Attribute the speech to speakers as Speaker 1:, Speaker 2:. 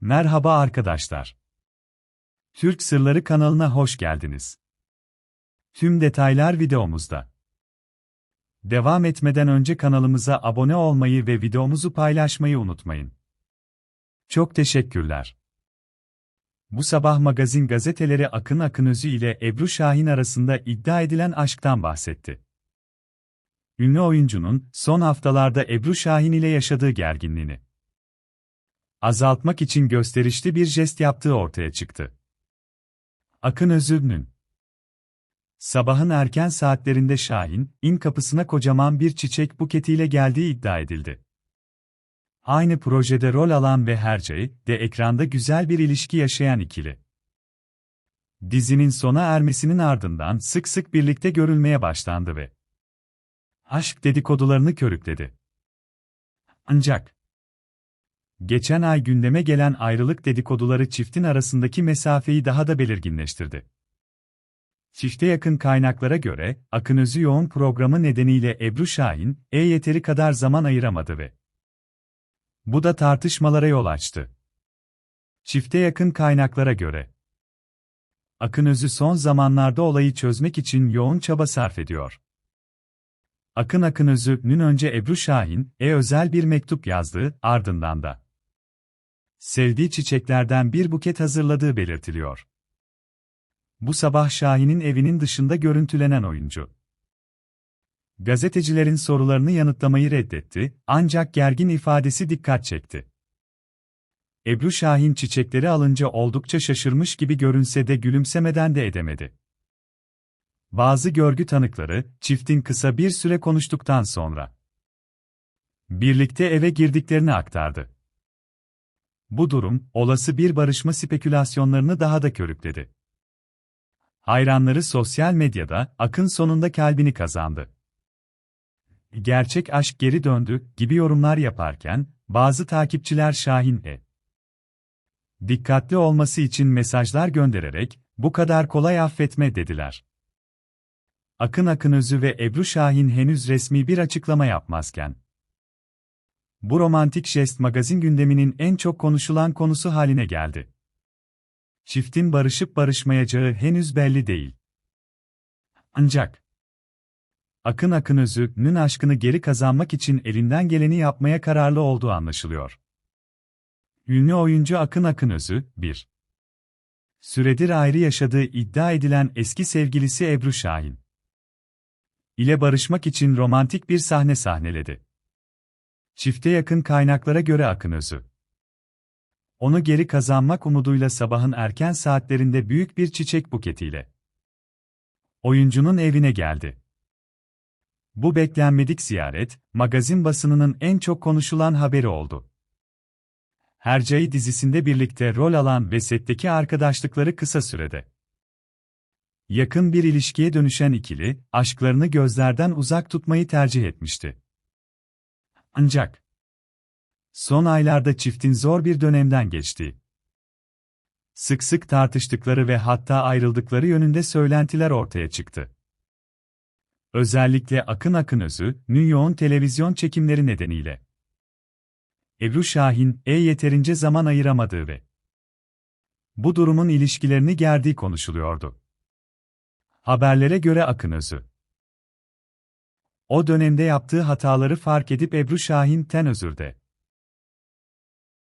Speaker 1: Merhaba arkadaşlar. Türk Sırları kanalına hoş geldiniz. Tüm detaylar videomuzda. Devam etmeden önce kanalımıza abone olmayı ve videomuzu paylaşmayı unutmayın. Çok teşekkürler. Bu sabah magazin gazeteleri Akın Akınözü ile Ebru Şahin arasında iddia edilen aşktan bahsetti. Ünlü oyuncunun son haftalarda Ebru Şahin ile yaşadığı gerginliğini azaltmak için gösterişli bir jest yaptığı ortaya çıktı. Akın Özürnün Sabahın erken saatlerinde Şahin, in kapısına kocaman bir çiçek buketiyle geldiği iddia edildi. Aynı projede rol alan ve Hercai, de ekranda güzel bir ilişki yaşayan ikili. Dizinin sona ermesinin ardından sık sık birlikte görülmeye başlandı ve aşk dedikodularını körükledi. Ancak Geçen ay gündeme gelen ayrılık dedikoduları çiftin arasındaki mesafeyi daha da belirginleştirdi. Çifte yakın kaynaklara göre, Akınözü yoğun programı nedeniyle Ebru Şahin, e yeteri kadar zaman ayıramadı ve bu da tartışmalara yol açtı. Çifte yakın kaynaklara göre, Akınözü son zamanlarda olayı çözmek için yoğun çaba sarf ediyor. Akın Akınözü'nün önce Ebru Şahin, e özel bir mektup yazdığı, ardından da sevdiği çiçeklerden bir buket hazırladığı belirtiliyor. Bu sabah Şahin'in evinin dışında görüntülenen oyuncu. Gazetecilerin sorularını yanıtlamayı reddetti, ancak gergin ifadesi dikkat çekti. Ebru Şahin çiçekleri alınca oldukça şaşırmış gibi görünse de gülümsemeden de edemedi. Bazı görgü tanıkları, çiftin kısa bir süre konuştuktan sonra birlikte eve girdiklerini aktardı. Bu durum, olası bir barışma spekülasyonlarını daha da körükledi. Hayranları sosyal medyada, Akın sonunda kalbini kazandı. Gerçek aşk geri döndü gibi yorumlar yaparken, bazı takipçiler Şahin e. Dikkatli olması için mesajlar göndererek, bu kadar kolay affetme dediler. Akın Akınözü ve Ebru Şahin henüz resmi bir açıklama yapmazken, bu romantik jest magazin gündeminin en çok konuşulan konusu haline geldi. Çiftin barışıp barışmayacağı henüz belli değil. Ancak Akın Akınözü'nün aşkını geri kazanmak için elinden geleni yapmaya kararlı olduğu anlaşılıyor. Ünlü oyuncu Akın Akınözü, 1. Süredir ayrı yaşadığı iddia edilen eski sevgilisi Ebru Şahin ile barışmak için romantik bir sahne sahneledi. Çifte yakın kaynaklara göre Akın Özü. Onu geri kazanmak umuduyla sabahın erken saatlerinde büyük bir çiçek buketiyle oyuncunun evine geldi. Bu beklenmedik ziyaret, magazin basınının en çok konuşulan haberi oldu. Hercai dizisinde birlikte rol alan ve setteki arkadaşlıkları kısa sürede yakın bir ilişkiye dönüşen ikili, aşklarını gözlerden uzak tutmayı tercih etmişti. Ancak son aylarda çiftin zor bir dönemden geçti. Sık sık tartıştıkları ve hatta ayrıldıkları yönünde söylentiler ortaya çıktı. Özellikle Akın Akın Özü, yoğun televizyon çekimleri nedeniyle. Ebru Şahin, e yeterince zaman ayıramadığı ve bu durumun ilişkilerini gerdiği konuşuluyordu. Haberlere göre Akın Özü, o dönemde yaptığı hataları fark edip Ebru Şahin ten özürde.